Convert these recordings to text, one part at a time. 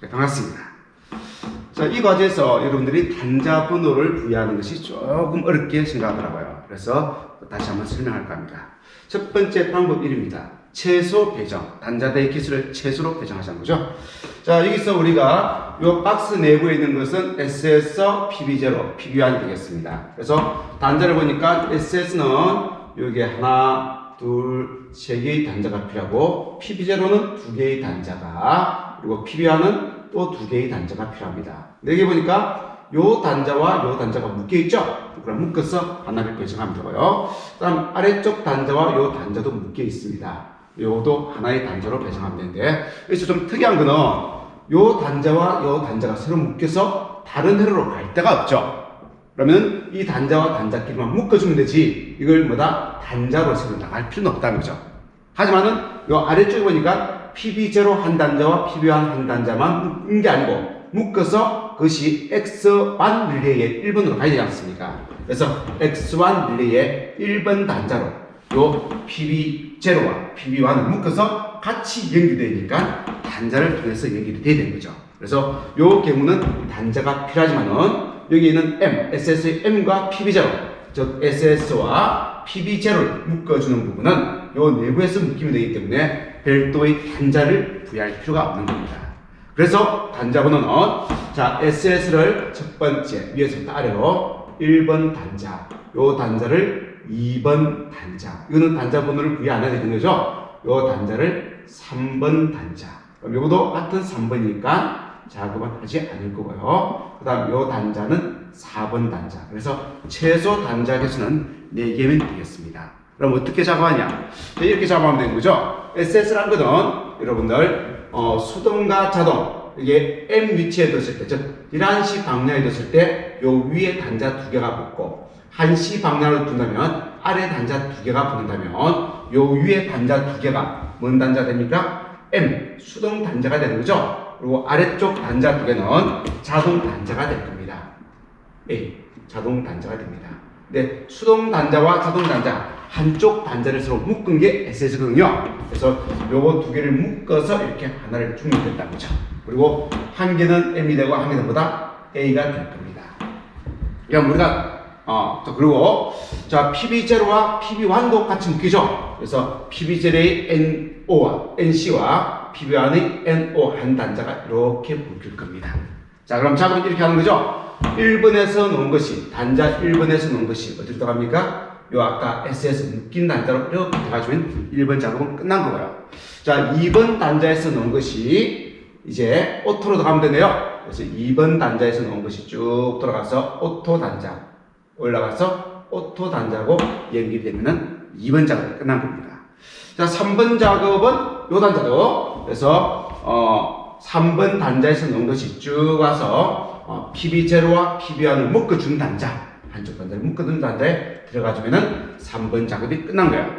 네, 반갑습니다. 자, 이 과제에서 여러분들이 단자 번호를 부여하는 것이 조금 어렵게 생각하더라고요. 그래서 다시 한번 설명할까 합니다. 첫 번째 방법 1입니다. 최소 배정. 단자 대의 기술을 최소로 배정하자는 거죠. 자, 여기서 우리가 이 박스 내부에 있는 것은 SS, PB0, PB1이 되겠습니다. 그래서 단자를 보니까 SS는 여기 하나, 둘, 세 개의 단자가 필요하고 PB0는 두 개의 단자가 그리고 PB1은 또두 개의 단자가 필요합니다. 여기 보니까 요 단자와 요 단자가 묶여 있죠? 그럼 묶어서 하나를 배정하면 되고요. 다음 아래쪽 단자와 요 단자도 묶여 있습니다. 요도 하나의 단자로 배정하면 되는데 여기서 좀 특이한 거는 요 단자와 요 단자가 서로 묶여서 다른 회로로 갈 데가 없죠. 그러면 이 단자와 단자끼리만 묶어주면 되지 이걸 뭐다 단자로 서로 나갈 필요는 없다는 거죠. 하지만은 요 아래쪽에 보니까 PB0 한 단자와 PB1 한 단자만 묶은 게 아니고 묶어서 그것이 X1 릴레이의 1번으로 가야 되지 않습니까? 그래서 X1 릴레이의 1번 단자로 요 PB0와 PB1을 묶어서 같이 연결되니까 단자를 통해서 연결이 돼야 되는 거죠. 그래서 요 경우는 단자가 필요하지만은 여기 있는 M, SS의 M과 PB0, 즉 SS와 PB0를 묶어주는 부분은 요 내부에서 묶이면 되기 때문에 별도의 단자를 부여할 필요가 없는 겁니다. 그래서 단자 번호는 자 SS를 첫 번째 위에서부터 아래로 1번 단자, 요 단자를 2번 단자. 이거는 단자 번호를 부여 안 해야 되는 거죠. 요 단자를 3번 단자. 그럼 요것도 같은 3번이니까 작업은 하지 않을 거고요. 그 다음 요 단자는 4번 단자. 그래서 최소 단자 개수는 4개면 되겠습니다. 그럼 어떻게 작업하냐? 네, 이렇게 작업하면 되는 거죠. SS라는 거는 여러분들 어, 수동과 자동 이게 M 위치에 뒀을 때, 즉 이란시 방향에 뒀을 때 요 위에 단자 두 개가 붙고 한시 방향으로 둔다면 아래 단자 두 개가 붙는다면 요 위에 단자 두 개가 뭔 단자 됩니까? M 수동 단자가 되는 거죠. 그리고 아래쪽 단자 두 개는 자동 단자가 될 겁니다. A 자동 단자가 됩니다. 네, 수동 단자와 자동 단자 한쪽 단자를 서로 묶은 게 SS거든요. 그래서 요거 두 개를 묶어서 이렇게 하나를 중립된다는 거죠. 그리고 한 개는 M이 되고 한 개는 보다 A가 될 겁니다. 그럼 우리가 어, 또 그리고 자 PB0와 PB1도 같이 묶이죠. 그래서 PB0의 NO와 NC와 PB1의 NO 한 단자가 이렇게 묶일 겁니다. 자 그럼 작업은 이렇게 하는 거죠. 1번에서 놓은 것이 단자 1번에서 놓은 것이 어디로 들어갑니까? 요 아까 SS 묶인 단자로 이렇게 들어가주면 1번 작업은 끝난 거고요. 자 2번 단자에서 놓은 것이 이제 오토로 들어가면 되네요. 그래서 2번 단자에서 놓은 것이 쭉 돌아가서 오토 단자 올라가서 오토 단자고 연결이 되면은 2번 작업이 끝난 겁니다. 자, 3번 작업은 요 단자도 그래서 어 3번 단자에서 놓은 것이 쭉 와서 어, PB0와 PB1을 묶어준 단자 한쪽 단자를 묶어준 단자에 들어가주면은 3번 작업이 끝난 거예요.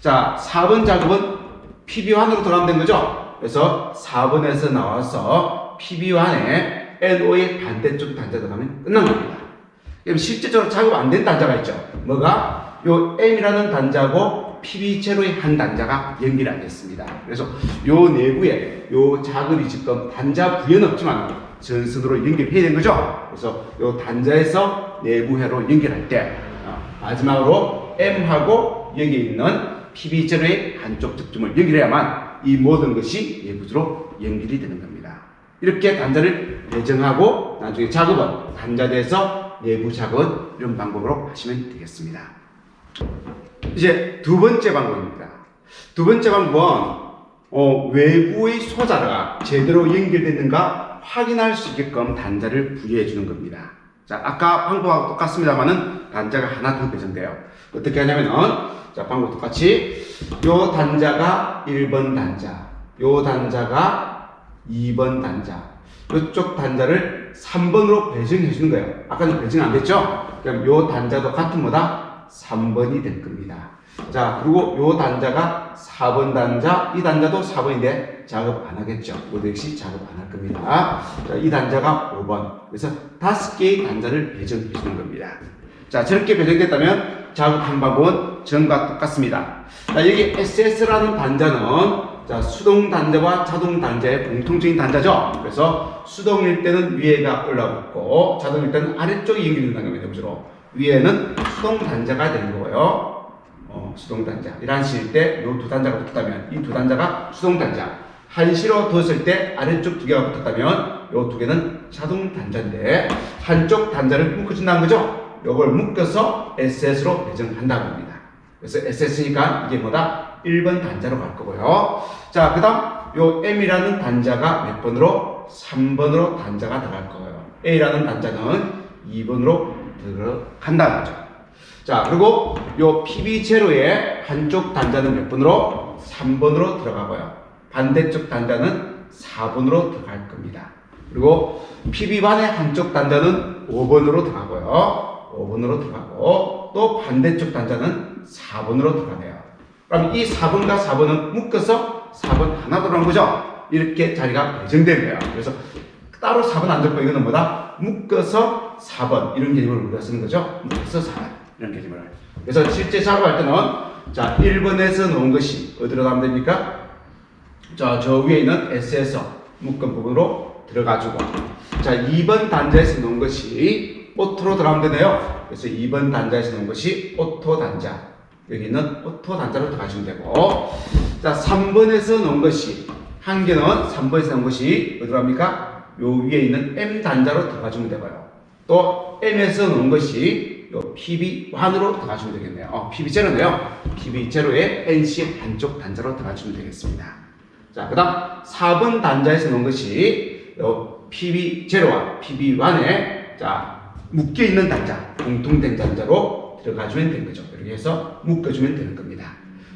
자, 4번 작업은 PB1으로 들어가면 된 거죠. 그래서 4번에서 나와서 PB1에 NO의 반대쪽 단자 들어가면 끝난 겁니다. 그럼 실제적으로 작업 안 된 단자가 있죠. 뭐가? 요 M이라는 단자고 PB0의 한 단자가 연결이 안 됐습니다. 그래서 요 내부에 요 작업이 지금 단자 부여는 없지만 전선으로 연결해야 되는 거죠. 그래서 요 단자에서 내부 회로 연결할 때 어, 마지막으로 M하고 여기 있는 PB0의 한쪽 접점을 연결해야만 이 모든 것이 내부로 연결이 되는 겁니다. 이렇게 단자를 배정하고 나중에 작업은 단자대에서 내부 작업은 이런 방법으로 하시면 되겠습니다. 이제 두 번째 방법입니다. 두 번째 방법은 어, 외부의 소자가 제대로 연결됐는가 확인할 수 있게끔 단자를 부여해 주는 겁니다. 자, 아까 방법하고 똑같습니다만은 단자가 하나 더 배정돼요. 어떻게 하냐면은 자, 방법 똑같이 요 단자가 1번 단자, 요 단자가 2번 단자, 요쪽 단자를 3번으로 배정해 주는 거예요. 아까는 배정 안 됐죠? 그럼 요 단자도 같은 뭐다? 3번이 될 겁니다. 자, 그리고 요 단자가 4번 단자, 이 단자도 4번인데 작업 안 하겠죠. 모두 역시 작업 안 할 겁니다. 자, 이 단자가 5번. 그래서 다섯 개의 단자를 배정해 주는 겁니다. 자, 저렇게 배정됐다면 작업 한 방법은 전과 똑같습니다. 자, 여기 SS라는 단자는 자, 수동 단자와 자동 단자의 공통적인 단자죠. 그래서 수동일 때는 위에가 올라붙고 자동일 때는 아래쪽이 연결된다는 겁니다. 주로 위에는 수동 단자가 되는 거고요. 어, 수동 단자. 이런 식일 때이 두 단자가 붙었다면 이 두 단자가 수동 단자. 한시로 뒀을 때 아래쪽 두 개가 붙었다면 이두 개는 자동 단자인데 한쪽 단자를 묶어준다는 거죠. 이걸 묶어서 SS로 배정한다고 합니다. 그래서 SS니까 이게 뭐다? 1번 단자로 갈 거고요. 자, 그 다음 요 M이라는 단자가 몇 번으로? 3번으로 단자가 들어갈 거예요. A라는 단자는 2번으로 들어간다는 거죠. 자, 그리고 요 PB0의 한쪽 단자는 몇 번으로? 3번으로 들어가고요. 반대쪽 단자는 4번으로 들어갈 겁니다. 그리고 PB1의 한쪽 단자는 5번으로 들어가고요. 5번으로 들어가고 또 반대쪽 단자는 4번으로 들어가네요. 그럼 이 4번과 4번은 묶어서 4번 하나 들어간 거죠? 이렇게 자리가 배정된 거예요. 그래서 따로 4번 안 적고 이거는 뭐다? 묶어서 4번 이런 개념을 우리가 쓰는 거죠. 묶어서 4번 이런 개념을. 그래서 실제 작업할 때는 자 1번에서 놓은 것이 어디로 가면 됩니까? 자, 저 위에 있는 S에서 묶은 부분으로 들어가지고 자 2번 단자에서 놓은 것이 오토로 들어가면 되네요. 그래서 2번 단자에서 놓은 것이 오토 단자 여기 있는 오토 단자로 들어가시면 되고 자 3번에서 놓은 것이 한 개는 3번에서 놓은 것이 어디로 갑니까? 요 위에 있는 M 단자로 들어가주면 되고요. 또 M에서 놓은 것이 요 PB1으로 들어가주면 되겠네요. 어, PB0네요. PB0의 NC 한쪽 단자로 들어가주면 되겠습니다. 자, 그 다음 4번 단자에서 놓은 것이 요 PB0와 PB1에 자, 묶여있는 단자, 공통된 단자로 들어가주면 되는 거죠. 이렇게 해서 묶어주면 되는 겁니다.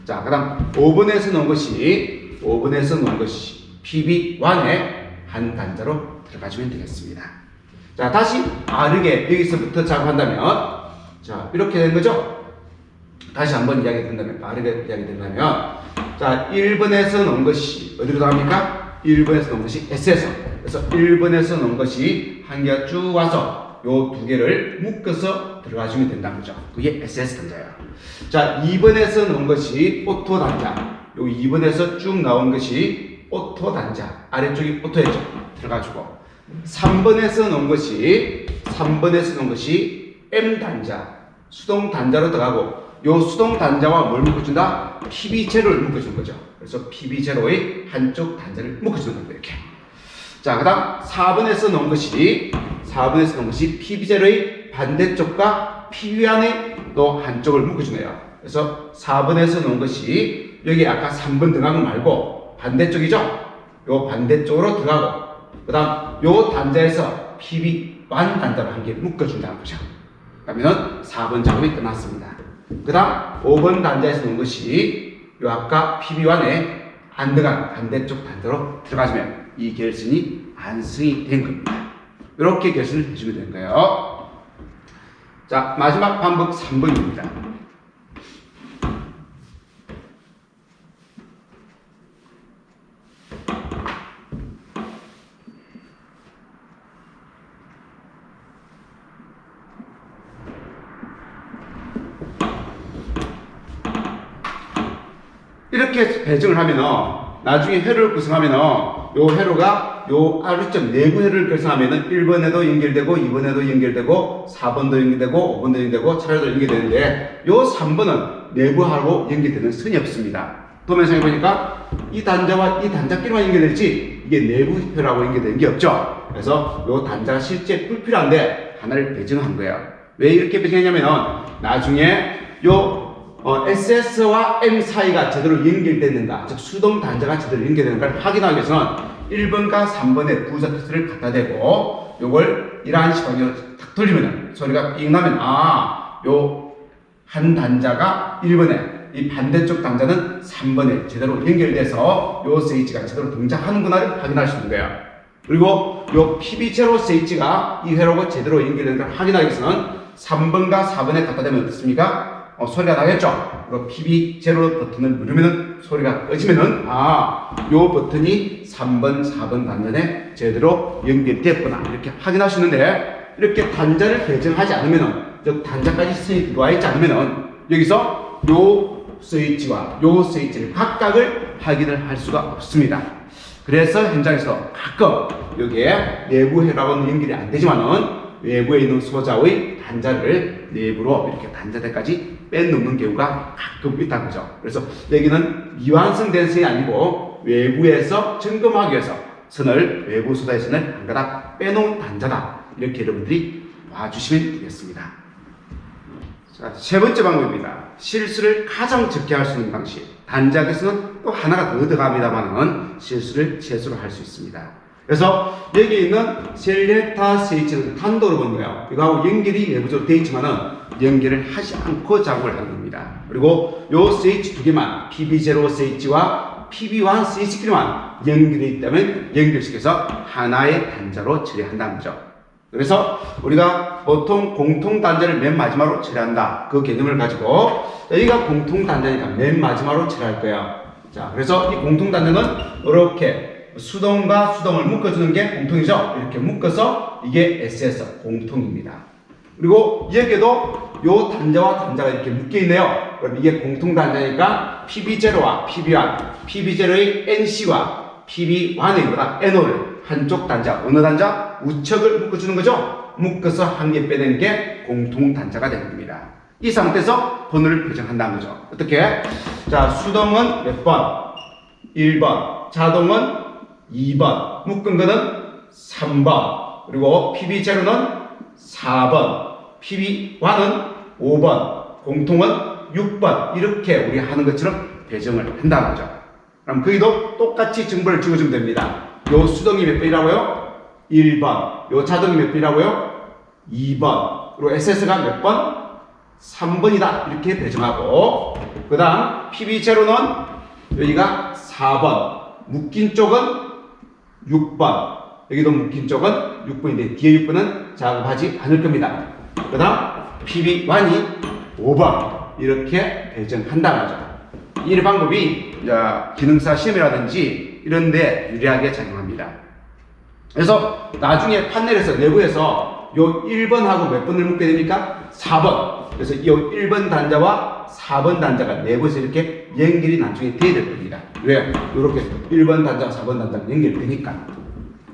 자, 그 다음 5번에서 놓은 것이 5번에서 놓은 것이 PB1의 한 단자로 들어가주면 되겠습니다. 자, 다시 빠르게 여기서부터 작업한다면 자, 이렇게 된 거죠. 다시 한번 이야기 된다면 빠르게 이야기 된다면 자 1번에서 놓은 것이 어디로 나갑니까? 1번에서 놓은 것이 S에서 그래서 1번에서 놓은 것이 한 개가 쭉 와서 요 두 개를 묶어서 들어가주면 된다는 거죠. 그게 SS 단자예요. 자 2번에서 놓은 것이 오토 단자 요 2번에서 쭉 나온 것이 오토 단자 아래쪽이 오토였죠. 들어가지고 3번에서 놓은 것이 3번에서 놓은 것이 M 단자 수동 단자로 들어가고 요 수동 단자와 뭘 묶어준다? PB 제로를 묶어준 거죠. 그래서 PB 제로의 한쪽 단자를 묶어주는 겁니다. 이렇게. 자, 그 다음 4번에서 놓은 것이 4번에서 놓은 것이 PB 제로의 반대쪽과 PB 안에 또 한쪽을 묶어주네요. 그래서 4번에서 놓은 것이 여기 아까 3번 들어간 거 말고 반대쪽이죠? 요 반대쪽으로 들어가고 그 다음 요 단자에서 PB 완 단자로 한 개 묶어준다는 거죠. 그러면은 4번 작업이 끝났습니다. 그 다음 5번 단자에서 놓은 것이 요 아까 PB1에 안 들어간 반대쪽 단자로 들어가시면 이 결선이 완성이 된 겁니다. 이렇게 결선을 해주면 거예요. 자, 마지막 반복 3번입니다. 이렇게 배정을 하면은 나중에 회로를 구성하면은 요 회로가 요 아래쪽 내부 회로를 결성하면은 1번에도 연결되고 2번에도 연결되고 4번도 연결되고 5번도 연결되고 차례도 연결되는데 요 3번은 내부하고 연결되는 선이 없습니다. 도면상에 보니까 이 단자와 이 단자끼리만 연결되지 이게 내부 회로하고 연결되는 게 없죠. 그래서 요 단자가 실제 불필요한데 하나를 배정한 거예요. 왜 이렇게 배정했냐면은 나중에 요 어, SS와 M 사이가 제대로 연결됐는가, 즉 수동 단자가 제대로 연결되는가를 확인하기 위해서는 1번과 3번의 부자 테스트를 갖다 대고 요걸 이러한 시간으로 탁 돌리면 소리가 삥 나면 아, 요 한 단자가 1번에 이 반대쪽 단자는 3번에 제대로 연결돼서 요 스위치가 제대로 동작하는구나를 확인할 수 있는 거예요. 그리고 요 PB0 스위치가 이 회로가 제대로 연결되는가를 확인하기 위해서는 3번과 4번에 갖다 대면 어떻습니까? 어, 소리가 나겠죠? 그리고 PB 제로 버튼을 누르면은 소리가 꺼지면은 아, 요 버튼이 3번, 4번 단전에 제대로 연결됐구나 이렇게 있는데 이렇게 단자를 배정하지 않으면은 즉 단자까지 스위치 들어와 있지 않으면은 여기서 요 스위치와 요 스위치를 각각을 확인을 할 수가 없습니다. 그래서 현장에서 가끔 여기에 내부 혈압은 연결이 안 되지만은 외부에 있는 소자의 단자를 내부로 이렇게 단자대까지 빼놓는 경우가 가끔 있다는 거죠. 그래서 여기는 미완성된 선이 아니고 외부에서 점검하기 위해서 선을 외부 소자의 선을 한 가닥 빼놓은 단자다. 이렇게 여러분들이 봐주시면 되겠습니다. 자, 세 번째 방법입니다. 실수를 가장 적게 할 수 있는 방식. 단자에서는 또 하나가 더 들어갑니다만은 실수를 최소로 할 수 있습니다. 그래서 여기 있는 셀레타 스위치는 단도로 본 거예요. 이거하고 연결이 내부적으로 되어 있지만은 연결을 하지 않고 작업을 하는 겁니다. 그리고 요 스위치 두 개만 PB0 스위치와 PB1 스위치끼리만 연결이 있다면 연결시켜서 하나의 단자로 처리한다는 거죠. 그래서 우리가 보통 공통 단자를 맨 마지막으로 처리한다. 그 개념을 가지고 여기가 공통 단자니까 맨 마지막으로 처리할 거예요. 자, 그래서 이 공통 단자는 이렇게 수동과 수동을 묶어주는 게 공통이죠. 이렇게 묶어서 이게 SS 공통입니다. 그리고 여기에도 요 단자와 단자가 이렇게 묶여 있네요. 그럼 이게 공통 단자니까 PB0와 PB1, PB0의 NC와 PB1의 보다 NO를 한쪽 단자, 어느 단자? 우측을 묶어주는 거죠. 묶어서 한 개 빼낸 게 공통 단자가 되는 겁니다. 이 상태에서 번호를 배정한다는 거죠. 어떻게? 자, 수동은 몇 번? 1번. 자동은 2번. 묶은 거는 3번. 그리고 PB0는 4번. PB1은 5번. 공통은 6번. 이렇게 우리 하는 것처럼 배정을 한다는 거죠. 그럼 거기도 똑같이 정보를 찍어주면 됩니다. 요 수동이 몇 번이라고요? 1번. 요 자동이 몇 번이라고요? 2번. 그리고 SS가 몇 번? 3번이다. 이렇게 배정하고. 그 다음, PB0는 여기가 4번. 묶인 쪽은 6번. 여기도 묶인 쪽은 6번인데, 뒤에 6번은 작업하지 않을 겁니다. 그 다음, PB1이 5번. 이렇게 배정한다는 거죠. 이 방법이 기능사 시험이라든지 이런 데 유리하게 작용합니다. 그래서 나중에 판넬에서 내부에서 요 1번하고 몇 번을 묶게 됩니까? 4번. 그래서 이 1번 단자와 4번 단자가 내부에서 이렇게 연결이 나중에 돼야 될 겁니다. 왜? 이렇게 1번 단자와 4번 단자가 연결되니까.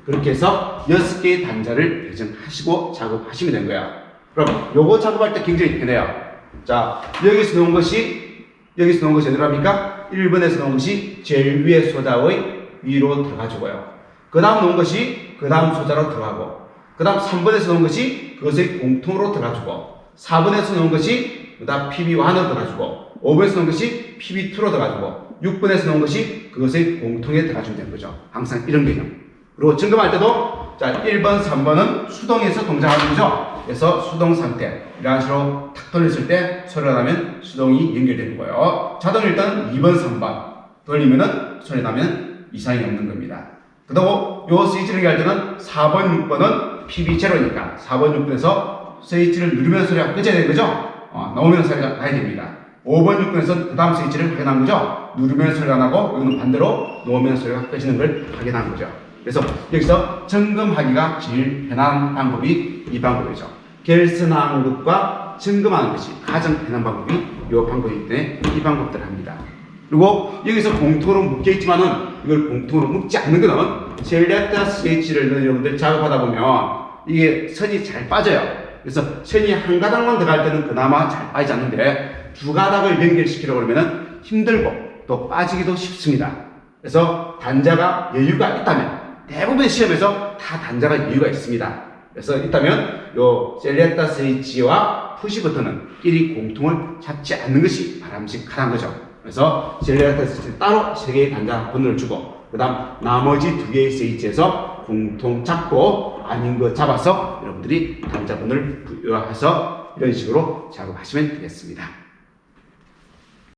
그렇게 해서 6개의 단자를 배정하시고 작업하시면 된 거야. 그럼 요거 작업할 때 굉장히 편해요. 자, 여기서 놓은 것이 여기서 놓은 것이 어디랍니까? 1번에서 놓은 것이 제일 위에 소자의 위로 들어가지고요. 그 다음 놓은 것이 그 다음 소자로 들어가고, 그 다음 3번에서 놓은 것이 그것의 공통으로 들어가지고, 4번에서 놓은 것이 그 다음 PB1으로 들어가지고, 5번에서 놓은 것이 PB2로 들어가지고, 6번에서 놓은 것이 그것의 공통에 들어가주면 되는 거죠. 항상 이런 개념. 그리고 점검할 때도, 자, 1번, 3번은 수동에서 동작하는 거죠. 그래서 수동 상태. 이런 식으로 탁 돌렸을 때 소리가 나면 수동이 연결되는 거예요. 자동 일단 2번, 3번. 돌리면은 소리 나면 이상이 없는 겁니다. 그리고 요 스위치를 할 때는 4번, 6번은 PB0니까 4번, 6번에서 스위치를 누르면 소리가 꺼져야 되는 거죠? 어, 소리가 나야 됩니다. 5번, 6번에서 그 다음 스위치를 확인한 거죠? 누르면 소리가 나고 여기는 반대로 놓으면 소리가 꺼지는 걸 확인한 거죠. 그래서 여기서 점검하기가 제일 편한 방법이 이 방법이죠. 결선하는 것과 점검하는 것이 가장 편한 방법이 이 방법이기 때문에 이 방법들을 합니다. 그리고 여기서 공통으로 묶여 있지만은 이걸 공통으로 묶지 않는 거는 셀레타 스위치를 여러분들 작업하다 보면 이게 선이 잘 빠져요. 그래서 선이 한 가닥만 들어갈 때는 그나마 잘 빠지지 않는데 두 가닥을 연결시키려고 그러면은 힘들고 또 빠지기도 쉽습니다. 그래서 단자가 여유가 있다면 대부분 시험에서 다 단자가 여유가 있습니다. 그래서 있다면 요 셀레타 스위치와 푸시 버튼은 끼리 공통을 잡지 않는 것이 바람직한 거죠. 그래서 셀레타 스위치 따로 세 개의 단자 번호를 주고 그 다음 나머지 두 개의 스위치에서 공통 잡고 아닌 거 잡아서 여러분들이 번호를 부여해서 이런 식으로 작업하시면 되겠습니다.